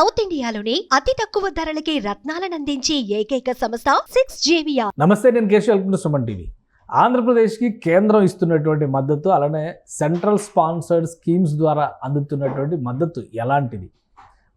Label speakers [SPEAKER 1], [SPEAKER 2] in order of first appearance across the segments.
[SPEAKER 1] South ఇండియాలోని అతి తక్కువ ధరలకి రత్నాలనందించే ఏకైక సంస్థ సిక్స్ జేవియా
[SPEAKER 2] నమస్తే నేను కేశవ్ వెల్కమ్ సుమన్ టీవీ. ఆంధ్రప్రదేశ్కి కేంద్రం ఇస్తున్నటువంటి మద్దతు అలానే సెంట్రల్ స్పాన్సర్డ్ స్కీమ్స్ ద్వారా అందుతున్నటువంటి మద్దతు ఎలాంటిది?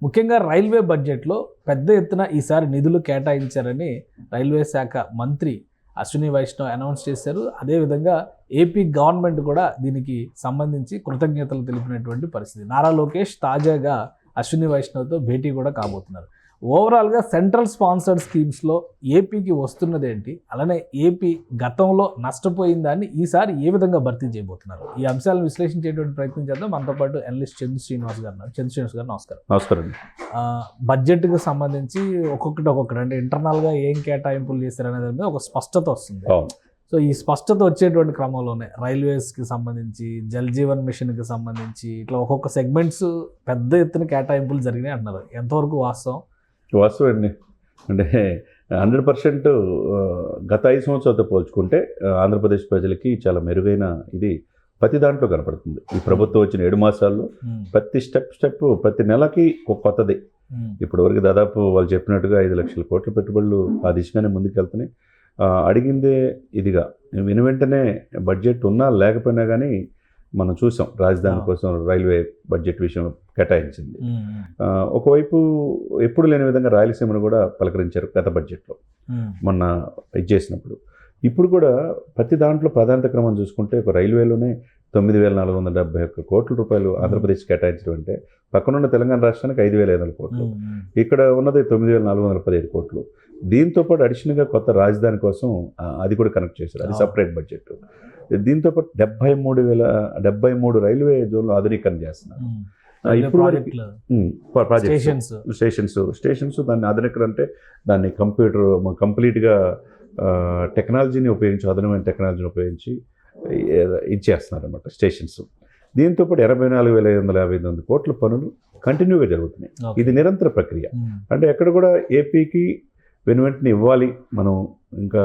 [SPEAKER 2] ముఖ్యంగా రైల్వే బడ్జెట్లో పెద్ద ఎత్తున ఈసారి నిధులు కేటాయించారని రైల్వే శాఖ మంత్రి అశ్విని వైష్ణవ్ అనౌన్స్ చేశారు. అదేవిధంగా ఏపీ గవర్నమెంట్ కూడా దీనికి సంబంధించి కృతజ్ఞతలు తెలిపినటువంటి పరిస్థితి. నారా లోకేష్ తాజాగా అశ్విని వైష్ణవ్తో భేటీ కూడా కాబోతున్నారు. ఓవరాల్గా సెంట్రల్ స్పాన్సర్డ్ స్కీమ్స్లో ఏపీకి వస్తున్నది ఏంటి? అలానే ఏపీ గతంలో నష్టపోయిన దాన్ని ఈసారి ఏ విధంగా భర్తీ చేయబోతున్నారు? ఈ అంశాలను విశ్లేషించేటువంటి ప్రయత్నం చేద్దాం. మనతో పాటు ఎనలిస్ట్ చంద్ర శ్రీనివాస్ గారు. చంద్ర శ్రీనివాస్ గారు నమస్కారం.
[SPEAKER 3] నమస్కారం.
[SPEAKER 2] బడ్జెట్కి సంబంధించి ఒక్కొక్కటి ఒక్కొక్కటి అంటే ఇంటర్నల్గా ఏం కేటాయింపులు చేశారనే దాని మీద ఒక స్పష్టత వస్తుంది. సో ఈ స్పష్టత వచ్చేటువంటి క్రమంలోనే రైల్వేస్కి సంబంధించి జల్ జీవన్ మిషన్కి సంబంధించి ఇట్లా ఒక్కొక్క సెగ్మెంట్స్ పెద్ద ఎత్తున కేటాయింపులు జరిగినాయి అంటున్నారు. ఎంతవరకు వాస్తవం?
[SPEAKER 3] వాస్తవం అండి. అంటే హండ్రెడ్ పర్సెంట్ గత ఐదు సంవత్సరాలతో పోల్చుకుంటే ఆంధ్రప్రదేశ్ ప్రజలకి చాలా మెరుగైన ఇది ప్రతి దాంట్లో కనపడుతుంది. ఈ ప్రభుత్వం వచ్చిన ఏడు మాసాల్లో ప్రతి స్టెప్ స్టెప్ ప్రతి నెలకి కొత్తది. ఇప్పటి వరకు దాదాపు వాళ్ళు చెప్పినట్టుగా ఐదు లక్షల కోట్ల పెట్టుబడులు ఆ దిశగానే ముందుకెళ్తున్నాయి. ఆ, అడిగిందే ఇదిగా. విని వెంటనే బడ్జెట్ ఉన్నా లేకపోయినా కానీ మనం చూసాం రాజధాని. కోసం రైల్వే బడ్జెట్ విషయం కేటాయించింది. ఒకవైపు ఎప్పుడు లేని విధంగా రాయలసీమను కూడా పలకరించారు గత బడ్జెట్లో మొన్న ఇది చేసినప్పుడు. ఇప్పుడు కూడా ప్రతి దాంట్లో ప్రాధాన్యత క్రమం చూసుకుంటే ఒక రైల్వేలోనే తొమ్మిది వేల నాలుగు వందల డెబ్బై ఒక్క కోట్ల రూపాయలు ఆంధ్రప్రదేశ్ కేటాయించడం అంటే పక్కనున్న తెలంగాణ రాష్ట్రానికి ఐదు వేల ఐదు వందల కోట్లు. ఇక్కడ ఉన్నది తొమ్మిది వేల నాలుగు వందల పదిహేడు కోట్లు. దీంతో పాటు అడిషనల్గా కొత్త రాజధాని కోసం అది కూడా కనెక్ట్ చేశారు. అది. సపరేట్ బడ్జెట్ దీంతో పాటు డెబ్బై మూడు వేల డెబ్బై మూడు రైల్వే జోన్లు ఆధునీకరణ చేస్తున్నారు. ఇప్పుడు ప్రాజెక్ట్స్.
[SPEAKER 2] స్టేషన్స్.
[SPEAKER 3] స్టేషన్స్. స్టేషన్స్ దాన్ని ఆధునికరణ అంటే దాన్ని కంప్యూటర్ కంప్లీట్గా టెక్నాలజీని ఉపయోగించి ఆధునికమైన టెక్నాలజీని ఉపయోగించి ఇచ్చేస్తున్నారు అనమాట స్టేషన్స్. దీంతో పాటు ఎనభై నాలుగు వేల ఐదు వందల యాభై ఎనిమిది కోట్ల పనులు కంటిన్యూగా జరుగుతున్నాయి. ఇది నిరంతర ప్రక్రియ. అంటే ఎక్కడ కూడా ఏపీకి వెను వెంటనే ఇవ్వాలి మనం ఇంకా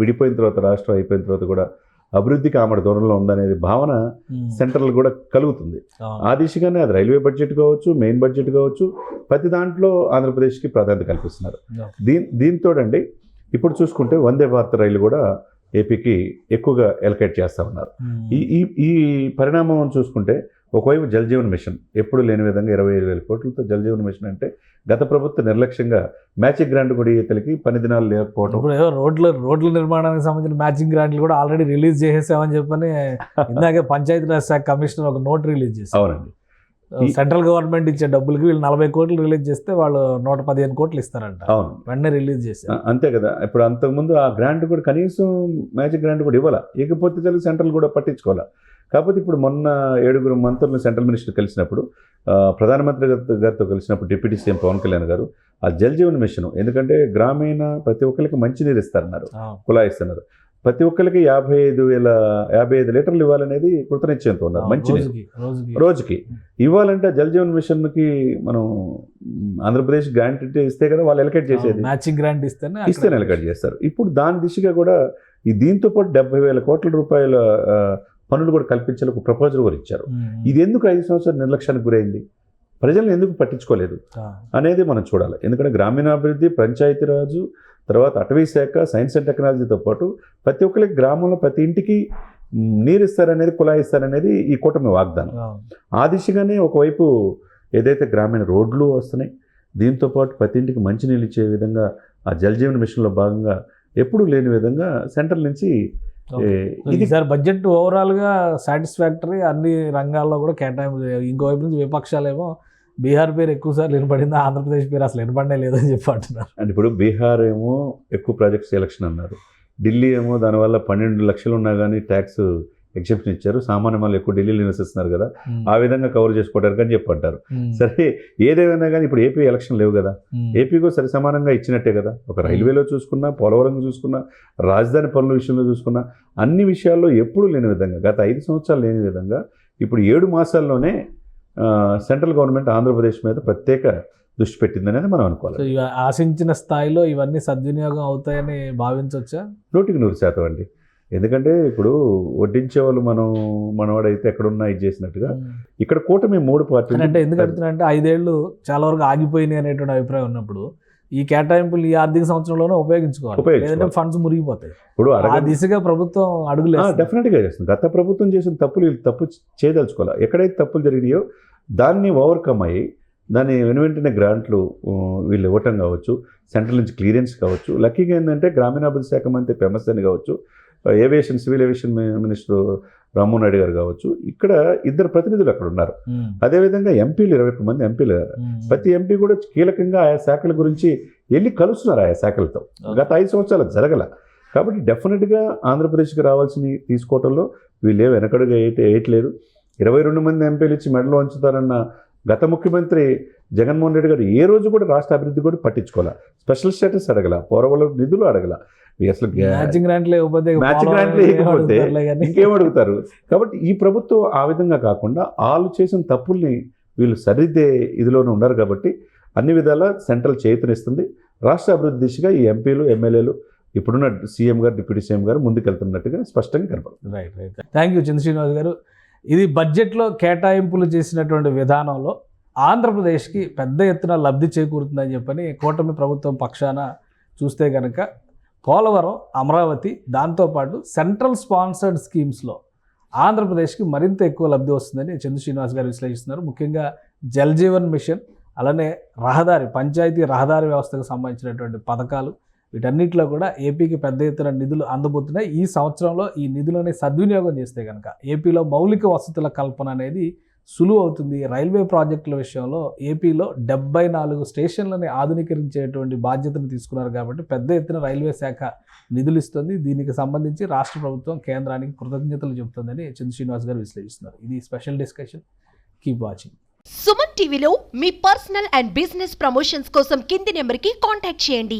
[SPEAKER 3] విడిపోయిన తర్వాత రాష్ట్రం అయిపోయిన తర్వాత కూడా అభివృద్ధికి ఆమెడ దూరంలో ఉందనేది భావన సెంట్రల్ కూడా కలుగుతుంది. ఆ దిశగానే అది రైల్వే బడ్జెట్ కావచ్చు మెయిన్ బడ్జెట్ కావచ్చు ప్రతి దాంట్లో ఆంధ్రప్రదేశ్కి ప్రాధాన్యత కల్పిస్తున్నారు. దీని దీంతో అండి ఇప్పుడు చూసుకుంటే వందే భారత్ రైలు కూడా ఏపీకి ఎక్కువగా ఎలకేట్ చేస్తూ ఉన్నారు. ఈ ఈ ఈ పరిణామం చూసుకుంటే ఒకవైపు జల్ జీవన్ మిషన్ ఎప్పుడు లేని విధంగా ఇరవై ఐదు వేల కోట్లతో జల్ జీవన్ మిషన్ అంటే గత ప్రభుత్వం నిర్లక్ష్యంగా మ్యాచింగ్ గ్రాంట్ కూడా ఈతలకి పని దినాలు లేకపోవడం
[SPEAKER 2] ఇప్పుడు ఏదో రోడ్ల రోడ్ల నిర్మాణానికి సంబంధించిన మ్యాచింగ్ గ్రాంట్లు కూడా ఆల్రెడీ రిలీజ్ చేసేసామని చెప్పని ఇందాకే పంచాయతీరాజ్ శాఖ కమిషనర్ ఒక నోట్ రిలీజ్ చేశారు.
[SPEAKER 3] అవునండి.
[SPEAKER 2] సెంట్రల్ గవర్నమెంట్ ఇచ్చే డబ్బులకి వీళ్ళు నలభై కోట్లు రిలీజ్ చేస్తే వాళ్ళు నూట పదిహేను కోట్లు ఇస్తారంట.
[SPEAKER 3] అవును.
[SPEAKER 2] వెంటనే రిలీజ్ చేశారు.
[SPEAKER 3] అంతే కదా. ఇప్పుడు అంతకుముందు ఆ గ్రాంట్ కూడా కనీసం మ్యాజిక్ గ్రాంట్ కూడా ఇవ్వాల? ఇకపోతే తెలుగు సెంట్రల్ కూడా పట్టించుకోవాలా? కాకపోతే ఇప్పుడు మొన్న ఏడుగురు మంత్రులు సెంట్రల్ మినిస్టర్ కలిసినప్పుడు ప్రధానమంత్రి గారితో గారితో కలిసినప్పుడు డిప్యూటీ సీఎం పవన్ కళ్యాణ్ గారు ఆ జల్ జీవన్ మిషన్ ఎందుకంటే గ్రామీణ ప్రతి ఒక్కరికి మంచినీరు ఇస్తారన్నారు ఇస్తున్నారు. ప్రతి ఒక్కరికి యాభై ఐదు వేల యాభై ఐదు లీటర్లు ఇవ్వాలనేది కృతనిశ్చయంతో ఉన్నారు. మంచినీరు
[SPEAKER 2] రోజుకి
[SPEAKER 3] ఇవ్వాలంటే జల్ జీవన్ మిషన్కి మనం ఆంధ్రప్రదేశ్ గ్రాంట్ ఇస్తే కదా వాళ్ళు ఎలకేట్ చేసేది.
[SPEAKER 2] మ్యాచింగ్ గ్రాంట్ ఇస్తేనే
[SPEAKER 3] ఇస్తే ఎలకేట్ చేస్తారు. ఇప్పుడు దాని దిశగా కూడా ఈ దీంతో పాటు డెబ్బై వేల కోట్ల రూపాయల పనులు కూడా కల్పించాలి ఒక ప్రపోజల్ కూడా ఇచ్చారు. ఇది ఎందుకు ఐదు సంవత్సరాలు నిర్లక్ష్యానికి గురైంది? ప్రజలను ఎందుకు పట్టించుకోలేదు? అనేది మనం చూడాలి. ఎందుకంటే గ్రామీణాభివృద్ధి పంచాయతీరాజు తర్వాత అటవీ శాఖ సైన్స్ అండ్ టెక్నాలజీతో పాటు ప్రతి ఒక్కరికి గ్రామంలో ప్రతి ఇంటికి నీరు ఇస్తారనేది కుళాయి ఇస్తారనేది ఈ కూటమి వాగ్దానం. ఆ. దిశగానే ఒకవైపు ఏదైతే గ్రామీణ రోడ్లు వస్తున్నాయి దీంతో పాటు ప్రతి ఇంటికి మంచినీళ్ళు ఇచ్చే విధంగా ఆ జల్ జీవన్ మిషన్లో భాగంగా ఎప్పుడూ లేని విధంగా సెంట్రల్ నుంచి ఇది
[SPEAKER 2] ఈసారి బడ్జెట్ ఓవరాల్గా సాటిస్ఫాక్టరీ అన్ని రంగాల్లో కూడా కేటాయింపు ఇంకోవైపు నుంచి విపక్షాలేమో బీహార్ పేరు ఎక్కువ సార్లు వినపడింది? ఆంధ్రప్రదేశ్ పేరు అసలు వినపడనే లేదని చెప్పి అంటున్నారు.
[SPEAKER 3] అంటే ఇప్పుడు బీహార్ ఏమో ఎక్కువ ప్రాజెక్ట్ సెలక్షన్ అన్నారు. ఢిల్లీ ఏమో దానివల్ల పన్నెండు లక్షలు ఉన్నా కానీ ట్యాక్స్ ఎగ్జెప్షన్ ఇచ్చారు. సామాన్య వాళ్ళు ఎక్కువ ఢిల్లీలో నివసిస్తున్నారు కదా. ఆ విధంగా కవర్ చేసుకోవడానికి అని చెప్పి అంటారు.
[SPEAKER 2] ఉమ్,
[SPEAKER 3] సరే ఏదేమైనా కానీ ఇప్పుడు ఏపీ ఎలక్షన్ లేవు కదా. ఏపీకు సరి సమానంగా ఇచ్చినట్టే కదా. ఒక రైల్వేలో చూసుకున్నా పోలవరం చూసుకున్నా రాజధాని పనుల విషయంలో చూసుకున్నా అన్ని విషయాల్లో ఎప్పుడూ లేని విధంగా గత ఐదు సంవత్సరాలు లేని విధంగా ఇప్పుడు ఏడు మాసాల్లోనే సెంట్రల్ గవర్నమెంట్ ఆంధ్రప్రదేశ్ మీద ప్రత్యేక దృష్టి పెట్టింది అనేది మనం అనుకోవాలి.
[SPEAKER 2] ఆశించిన స్థాయిలో ఇవన్నీ సద్వినియోగం అవుతాయని భావించవచ్చా?
[SPEAKER 3] నూటికి నూరు శాతం అండి. ఎందుకంటే ఇప్పుడు వడ్డించే వాళ్ళు మనం మనవాడైతే ఎక్కడున్నా ఇది చేసినట్టుగా ఇక్కడ కూటమి మూడు పార్టీలు
[SPEAKER 2] అంటే ఎందుకు అడుగుతున్నా ఐదేళ్ళు చాలా వరకు ఆగిపోయినాయి అనేటువంటి అభిప్రాయం ఉన్నప్పుడు ఈ కేటాయింపులు ఈ ఆర్థిక సంవత్సరంలోనే ఉపయోగించుకోవాలి. లేదంటే ఫండ్స్ మురిగిపోతాయి.
[SPEAKER 3] ఇప్పుడు
[SPEAKER 2] ఆ దిశగా ప్రభుత్వం అడుగులు
[SPEAKER 3] డెఫినెట్గా చేస్తుంది. గత ప్రభుత్వం చేసిన తప్పులు వీళ్ళు తప్పు చేయదలుచుకోవాలి. ఎక్కడైతే తప్పులు జరిగినాయో దాన్ని ఓవర్కమ్ అయ్యి దాన్ని వెను వెంటనే గ్రాంట్లు వీళ్ళు ఇవ్వటం కావచ్చు సెంట్రల్ నుంచి క్లియరెన్స్ కావచ్చు లక్కీగా ఏంటంటే గ్రామీణాభివృద్ధి శాఖ మంత్రి పెమస్తని కావచ్చు aviation civil aviation minister Rammohan Naidu garu కావచ్చు ఇక్కడ ఇద్దరు ప్రతినిధులు అక్కడ ఉన్నారు. అదేవిధంగా ఎంపీలు ఇరవై ఒక్క మంది ఎంపీలు ప్రతి ఎంపీ కూడా కీలకంగా ఆయా శాఖల గురించి వెళ్ళి కలుస్తున్నారు ఆయా శాఖలతో? గత ఐదు సంవత్సరాలు జరగల. కాబట్టి డెఫినెట్గా ఆంధ్రప్రదేశ్కి రావాల్సినవి తీసుకోవడంలో వీళ్ళు ఏం వెనకడుగా వేయట వేయట్లేదు. ఇరవై రెండు మంది ఎంపీలు ఇచ్చి మెడలో ఉంచుతారన్న గత ముఖ్యమంత్రి జగన్మోహన్ రెడ్డి గారు ఏ రోజు కూడా రాష్ట్ర అభివృద్ధి కూడా పట్టించుకోవాలా స్పెషల్ స్టేటస్ అడగల పోరవల నిధులు అడగల. అసలు
[SPEAKER 2] మ్యాచింగ్ గ్రాంట్లు ఇవ్వకపోతే ఇక
[SPEAKER 3] మ్యాచింగ్ గ్రాంట్లు ఇవ్వకపోతే. ఇంకేం అడుగుతారు? కాబట్టి ఈ ప్రభుత్వం ఆ విధంగా కాకుండా వాళ్ళు చేసిన తప్పుల్ని వీళ్ళు సరిదిద్దే ఇదిలోనే ఉన్నారు కాబట్టి అన్ని విధాల సెంట్రల్ చేతనిస్తుంది. రాష్ట్ర అభివృద్ధి దిశగా ఈ ఎంపీలు ఎమ్మెల్యేలు ఇప్పుడున్న సీఎం గారు డిప్యూటీ సీఎం గారు ముందుకెళ్తున్నట్టుగా స్పష్టంగా కనపడుతుంది.
[SPEAKER 2] Right right thank you Chandra Srinivas garu. ఇది బడ్జెట్లో కేటాయింపులు చేసినటువంటి విధానంలో ఆంధ్రప్రదేశ్కి పెద్ద ఎత్తున లబ్ధి చేకూరుతుందని చెప్పని కూటమి ప్రభుత్వం పక్షాన చూస్తే కనుక పోలవరం అమరావతి దాంతోపాటు సెంట్రల్ స్పాన్సర్డ్ స్కీమ్స్లో ఆంధ్రప్రదేశ్కి మరింత ఎక్కువ లబ్ధి వస్తుందని చంద్ర శ్రీనివాస్ గారు విశ్లేషిస్తున్నారు. ముఖ్యంగా జల్ జీవన్ మిషన్ అలానే రహదారి పంచాయతీ రహదారి వ్యవస్థకు సంబంధించినటువంటి పథకాలు వీటన్నిటిలో కూడా ఏపీకి పెద్ద ఎత్తున నిధులు అందబోతున్నాయి. ఈ సంవత్సరంలో ఈ నిధులని సద్వినియోగం చేస్తే కనుక ఏపీలో మౌలిక వసతుల కల్పన అనేది సులువు అవుతుంది. రైల్వే ప్రాజెక్టుల విషయంలో ఏపీలో డెబ్బై నాలుగు స్టేషన్లని ఆధునీకరించేటువంటి బాధ్యతను తీసుకున్నారు కాబట్టి పెద్ద ఎత్తున రైల్వే శాఖ నిధులు ఇస్తుంది. దీనికి సంబంధించి రాష్ట్ర ప్రభుత్వం కేంద్రానికి కృతజ్ఞతలు చెబుతుందని చంద్ర శ్రీనివాస్ గారు విశ్లేషిస్తున్నారు. ఇది special discussion. Keep watching
[SPEAKER 1] Suman టీవీలో మీ పర్సనల్ అండ్ బిజినెస్ ప్రమోషన్స్ కోసం కింది నెంబర్కి కాంటాక్ట్ చేయండి.